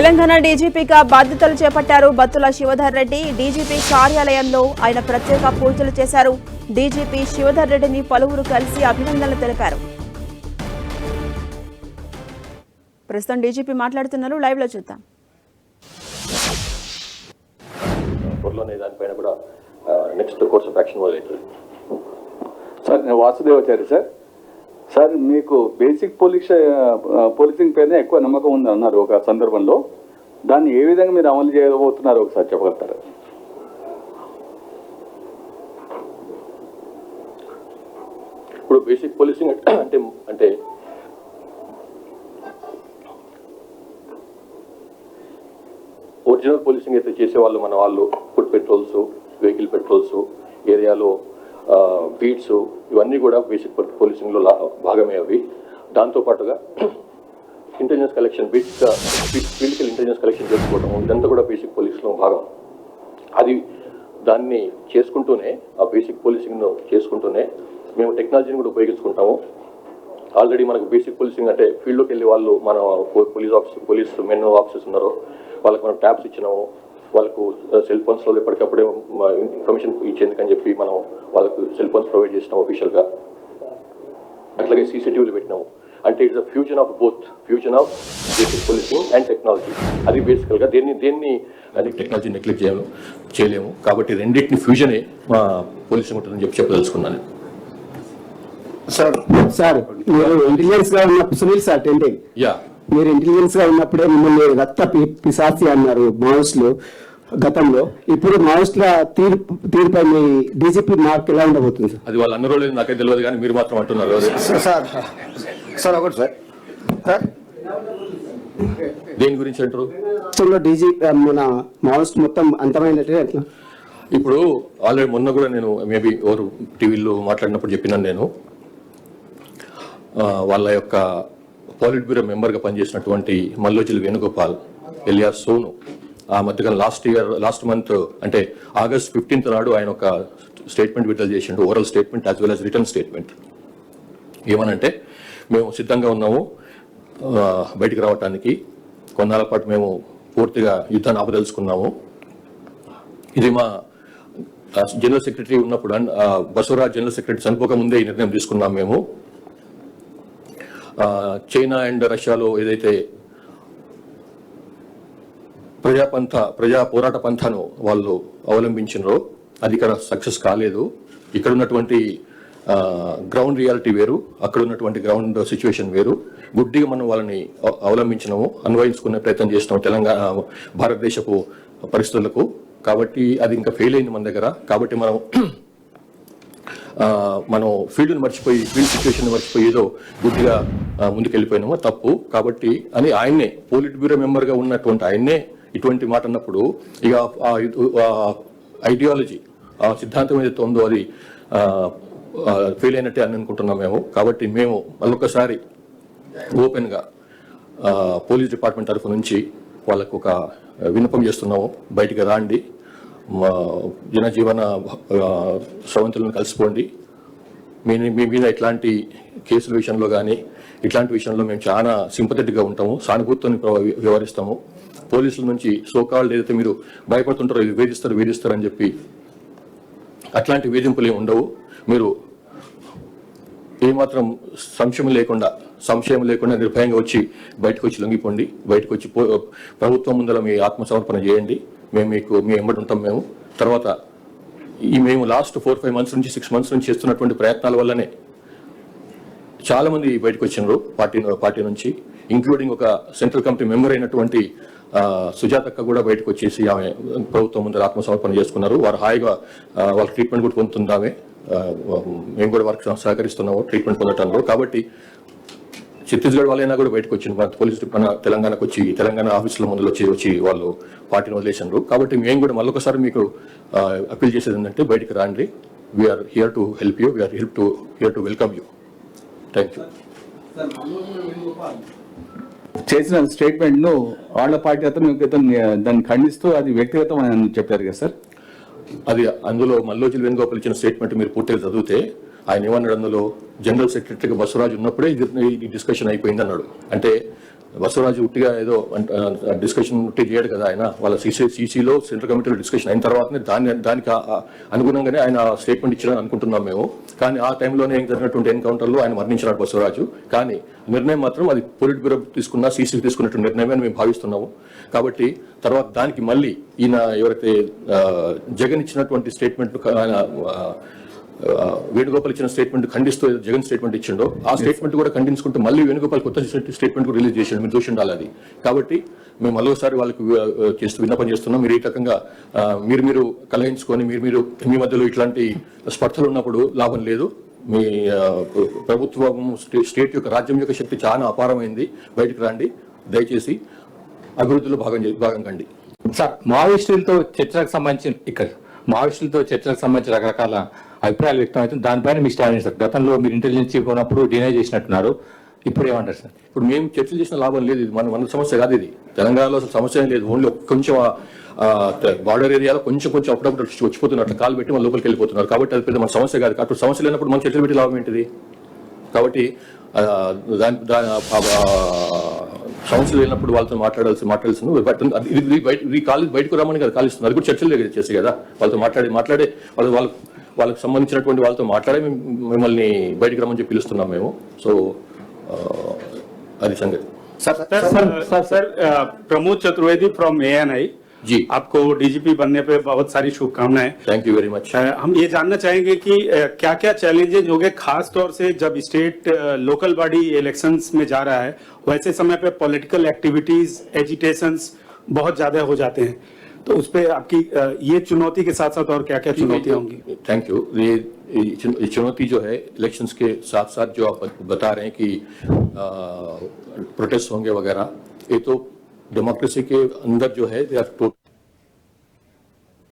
తెలంగాణ డీజీపీగా బాధ్యతలు చేపట్టారు బత్తుల శివధర్ రెడ్డి. డీజీపీ కార్యాలయంలో ఆయన ప్రత్యేక పూజలు చేశారు. డీజీపీ శివధర్ రెడ్డిని పలువురు కలిసి అభినందనలు తెలిపారు. ప్రస్తుతం డీజీపీ మాట్లాడుతున్నారు. లైవ్లో చూద్దాం. త్వరలోనే దానిపైన కూడా నెక్స్ట్ కోర్స్ ఆఫ్ యాక్షన్ మొదలవుతుంది. సార్ నేను వాసుదేవాచారి సార్. సార్ మీకు బేసిక్ పోలీస్ పోలీసింగ్ పైన ఎక్కువ నమ్మకం ఉంది అన్నారు ఒక సందర్భంలో. దాన్ని ఏ విధంగా మీరు అమలు చేయబోతున్నారు ఒకసారి చెప్పగలుగుతారు? ఇప్పుడు బేసిక్ పోలీసింగ్ అంటే అంటే ఒరిజినల్ పోలీసింగ్ అయితే చేసేవాళ్ళు మన వాళ్ళు ఫుడ్ పెట్రోల్స్ వెహికల్ పెట్రోల్స్ ఏరియాలో బీట్స్ ఇవన్నీ కూడా బేసిక్ పోలీసింగ్లో లా- భాగమే అవి. దాంతోపాటుగా intelligence collection beats physical intelligence collection చేసుకోవడం ఇదంతా కూడా బేసిక్ పోలీసులో భాగం. అది దాన్ని చేసుకుంటూనే ఆ బేసిక్ పోలీసింగ్ను చేసుకుంటూనే మేము టెక్నాలజీని కూడా ఉపయోగించుకుంటాము. ఆల్రెడీ మనకు బేసిక్ పోలీసింగ్ అంటే ఫీల్డ్లోకి వెళ్ళి వాళ్ళు మన police officer police men officers ఉన్నారో వాళ్ళకి మనం ట్యాబ్స్ ఇచ్చినాము. వాళ్ళకు సెల్ ఫోన్స్లో ఎప్పటికప్పుడే ఇన్ఫర్మేషన్ ఇచ్చేందుకని చెప్పి మనం వాళ్ళకు సెల్ ఫోన్స్ ప్రొవైడ్ చేసినాం అఫీషియల్గా అట్లాగే సీసీటీవీలు పెట్టినాము. అంటే it's a fusion of both fusion of basic policing and technology అది బేసికల్గా దేన్ని దేన్ని అది టెక్నాలజీ నెగ్లెక్ట్ చేయలేము చేయలేము. కాబట్టి రెండింటిని ఫ్యూజనే మా పోలీసింగ్ ఉంటుందని చెప్పి చెప్పదలుచుకున్నాను. సార్ సార్ ఇంటెలిజెన్స్గా ఉన్న సునీల్ సార్ టెంటింగ్ యా. మీరు ఇంటెలిజెన్స్గా ఉన్నప్పుడే మిమ్మల్ని రక్త పి- పిశాచి అన్నారు మావోయిస్టులు గతంలో. ఇప్పుడు మావోయిస్టుల తీర్పు తీరుపై మీ డీజీపీ మార్క్ ఎలా ఉండబోతుంది సార్? అది వాళ్ళు అన్న రోజులు నాకే తెలియదు కానీ మీరు మాత్రం అంటున్నారు. సార్ సార్ ఒకటి సార్. సార్? దేని గురించి అంటారు డీజీ మన మావోయిస్ట్ మొత్తం అంతమైనట్టే ఎట్లా ఇప్పుడు ఆల్రెడీ మొన్న కూడా నేను మేబీ ఎవరు టీవీలో మాట్లాడినప్పుడు చెప్పినాను నేను. వాళ్ళ యొక్క పాలిట్ బ్యూరో మెంబర్గా పనిచేసినటువంటి మల్లోజిల్ వేణుగోపాల్ ఎలియా సోను ఆ మధ్యకాలం లాస్ట్ ఇయర్ లాస్ట్ మంత్ అంటే ఆగస్ట్ ఫిఫ్టీన్త్ నాడు ఆయన ఒక స్టేట్మెంట్ విడుదల చేసిండు oral statement as well as written statement ఏమనంటే మేము సిద్ధంగా ఉన్నాము బయటికి రావటానికి. కొన్నాళ్ళ పాటు మేము పూర్తిగా యుద్ధాన్ని ఆపదలుచుకున్నాము. ఇది మా జనరల్ సెక్రటరీ ఉన్నప్పుడు బసవరాజ్ జనరల్ సెక్రటరీ చనిపోక ముందే ఈ నిర్ణయం తీసుకున్నాం మేము. చైనా అండ్ రష్యాలో ఏదైతే ప్రజాపంథ ప్రజా పోరాట పంథను వాళ్ళు అవలంబించినరో అది ఇక్కడ సక్సెస్ కాలేదు. ఇక్కడ ఉన్నటువంటి గ్రౌండ్ రియాలిటీ వేరు అక్కడ ఉన్నటువంటి గ్రౌండ్ సిచ్యువేషన్ వేరు. గుడ్డిగా మనం వాళ్ళని అవలంబించినాము అన్వయించుకునే ప్రయత్నం చేసినాము తెలంగాణ భారతదేశపు పరిస్థితులకు. కాబట్టి అది ఇంకా ఫెయిల్ అయింది మన దగ్గర. కాబట్టి మనం మనం ఫీల్డ్ని మర్చిపోయి ఫీల్డ్ సిచ్యువేషన్ మర్చిపోయి ఏదో గుడ్డిగా ముందుకెళ్ళిపోయినామో తప్పు. కాబట్టి అని ఆయన్నే పోలిట్ బ్యూరో మెంబర్గా ఉన్నటువంటి ఆయన్నే ఇటువంటి మాట అన్నప్పుడు ఇక ఐడియాలజీ ఆ సిద్ధాంతం ఏదైతే ఉందో అది ఫెయిల్ అయినట్టే అని అనుకుంటున్నాం మేము. కాబట్టి మేము మళ్ళొకసారి ఓపెన్గా పోలీస్ డిపార్ట్మెంట్ తరఫు నుంచి వాళ్ళకు ఒక విన్నపం చేస్తున్నాము. బయటికి రాండి. మా జనజీవన స్రవంతులను కలిసిపోండి. మీ మీ మీద ఇట్లాంటి కేసుల విషయంలో కానీ ఇట్లాంటి విషయంలో మేము చాలా సింపథెటిక్గా ఉంటాము సానుభూతిని వ్యవహరిస్తాము. పోలీసుల నుంచి సోకాళ్ళు ఏదైతే మీరు భయపడుతుంటారో ఇది వేధిస్తారు వేధిస్తారు అని చెప్పి అట్లాంటి వేధింపులు ఏమి ఉండవు. మీరు ఏమాత్రం సంశయం లేకుండా సంశయం లేకుండా నిర్భయంగా వచ్చి బయటకు వచ్చి లొంగిపోండి బయటకు వచ్చి ప్రభుత్వం ముందర మీ ఆత్మసమర్పణ చేయండి. మేము మీకు మీ ఎంబడి ఉంటాం మేము. తర్వాత ఈ మేము లాస్ట్ ఫోర్ ఫైవ్ మంత్స్ నుంచి సిక్స్ మంత్స్ నుంచి చేస్తున్నటువంటి ప్రయత్నాల వల్లనే చాలా మంది బయటకు వచ్చినారు పార్టీ పార్టీ నుంచి ఇంక్లూడింగ్ ఒక సెంట్రల్ కమిటీ మెంబర్ అయినటువంటి సుజాతక్క కూడా బయటకు వచ్చేసి ఆమె ప్రభుత్వం ముందర ఆత్మసమర్పణ చేసుకున్నారు. వారు హాయిగా వాళ్ళ ట్రీట్మెంట్ కూడా పొందుతుందామే. మేము కూడా వారికి సహకరిస్తున్నాము ట్రీట్మెంట్ పొందటంలో. కాబట్టి ఛత్తీస్గఢ్ వాళ్ళైనా కూడా బయటకు వచ్చింది మన పోలీసు మన తెలంగాణకు వచ్చి తెలంగాణ ఆఫీసుల ముందు వచ్చి వచ్చి వాళ్ళు పార్టీని వదిలేసినారు కాబట్టి మేము కూడా మళ్ళొకసారి మీకు అప్పీల్ చేసేది ఏంటంటే బయటికి రాండి. We are here to help you we are help to here to welcome you thank you చేసిన స్టేట్మెంట్ను వాళ్ళ పార్టీ అతను దాన్ని ఖండిస్తూ అది వ్యక్తిగతం అని చెప్పారు కదా సార్? అది అందులో మల్లోజులు వేణుగోపాల్ ఇచ్చిన స్టేట్మెంట్ మీరు పూర్తిగా చదివితే ఆయన ఏమన్నాడు అందులో? జనరల్ సెక్రటరీగా బసవరాజు ఉన్నప్పుడే ఇది- ఈ డిస్కషన్ అయిపోయింది అన్నాడు. అంటే బసవరాజు ఉట్టిగా ఏదో డిస్కషన్ ఉట్టి చేయడు కదా ఆయన. వాళ్ళ సీసీ సీసీలో సెంట్రల్ కమిటీలో డిస్కషన్ అయిన తర్వాతనే దాని దానికి అనుగుణంగానే ఆయన స్టేట్మెంట్ ఇచ్చారని అనుకుంటున్నాం మేము. కానీ ఆ టైంలోనే జరిగినటువంటి ఎన్కౌంటర్లో ఆయన మరణించినాడు బసవరాజు. కానీ నిర్ణయం మాత్రం అది పొలిట్ బ్యూరో తీసుకున్న సీసీకి తీసుకున్నటువంటి నిర్ణయమే అని మేము భావిస్తున్నాము. కాబట్టి తర్వాత దానికి మళ్ళీ ఈయన ఎవరైతే జగన్ ఇచ్చినటువంటి స్టేట్మెంట్ ఆయన వేణుగోపాల్ ఇచ్చిన స్టేట్మెంట్ ఖండిస్తూ జగన్ స్టేట్మెంట్ ఇచ్చిండో ఆ స్టేట్మెంట్ కూడా ఖండించుకుంటూ మళ్ళీ వేణుగోపాల్ కొత్త స్టేట్మెంట్ కూడా రిలీజ్ చేసిండు. మీరు చూసి ఉండాలి అది. కాబట్టి మేము మరోసారి వాళ్ళకి చేస్తూ విన్నపం చేస్తున్నాం. మీరు ఈ రకంగా మీరు మీరు కలహించుకొని మీరు మీరు మీ మధ్యలో ఇట్లాంటి స్పర్ధలు ఉన్నప్పుడు లాభం లేదు. మీ ప్రభుత్వం స్టే- స్టేట్ యొక్క రాజ్యం యొక్క శక్తి చాలా అపారమైంది. బయటకు రండి. దయచేసి అభివృద్ధిలో భాగం భాగం కండి. సార్ మావోయిస్టులతో చర్చలకు సంబంధించిన ఇక్కడ మావోయిస్టులతో చర్చలకు సంబంధించిన రకరకాల అభిప్రాయాలు వ్యక్తం అవుతుంది దానిపైన మీ స్టాండ్ సార్ గతంలో మీరు ఇంటెలిజెన్స్ చీఫ్ ఉన్నప్పుడు డినై చేసినట్టున్నారు. ఇప్పుడు ఏమంటారు సార్? ఇప్పుడు మేము చర్చలు చేసిన లాభం లేదు ఇది మన మన సమస్య కాదు ఇది. తెలంగాణలో అసలు సమస్య లేదు. ఓన్లీ కొంచెం బార్డర్ ఏరియాలో కొంచెం కొంచెం అప్పుడప్పుడు వచ్చిపోతున్నారు. కాలు పెట్టి మన లోపలికి వెళ్ళిపోతున్నారు. కాబట్టి అది పెద్ద మన సమస్య కాదు. కాబట్టి సమస్య లేనప్పుడు మనం చర్చలు పెట్టి లాభం ఏంటిది? కాబట్టి దాని దాని సమస్యలు లేనప్పుడు వాళ్ళతో మాట్లాడాల్సి మాట్లాడాల్సింది బట్ అది- ఇది బయట కాలేజ్ బయటకు రమ్మని కదా కాలుస్తుంది అది కూడా చర్చలు చేసే కదా. వాళ్ళతో మాట్లాడి మాట్లాడే వాళ్ళు వాళ్ళు వాళ్ళకి సంబంధించినటువంటి వాళ్ళతో మాట్లాడే మేము మిమ్మల్ని బయటికి రమ్మని చెప్పి పిలుస్తున్నాం మేము సో ఆ, అది సంగతి sir sir sir sir a, Pramod Chaturvedi from ANI ji. आपको डीजीपी बनने पे बहुत सारी शुभकामनाएं థ్యాంక్ యూ వెరీ మచ్ अ, हम ये जानना चाहेंगे कि क्या क्या चैलेंजेस होंगे खास तौर से जब स्टेट लोकल बॉडी इलेक्शंस में जा रहा है वैसे समय पे पॉलिटिकल एक्टिविटीज एजिटेशंस बहुत ज्यादा हो जाते हैं तो उस पर आपकी ये चुनौती के साथ साथ और क्या क्या चुनौतियाँ होंगी? थैंक यू ये चुनौती जो है इलेक्शंस के साथ साथ जो आप बता रहे हैं कि प्रोटेस्ट होंगे वगैरह ये तो डेमोक्रेसी के अंदर जो है दे आर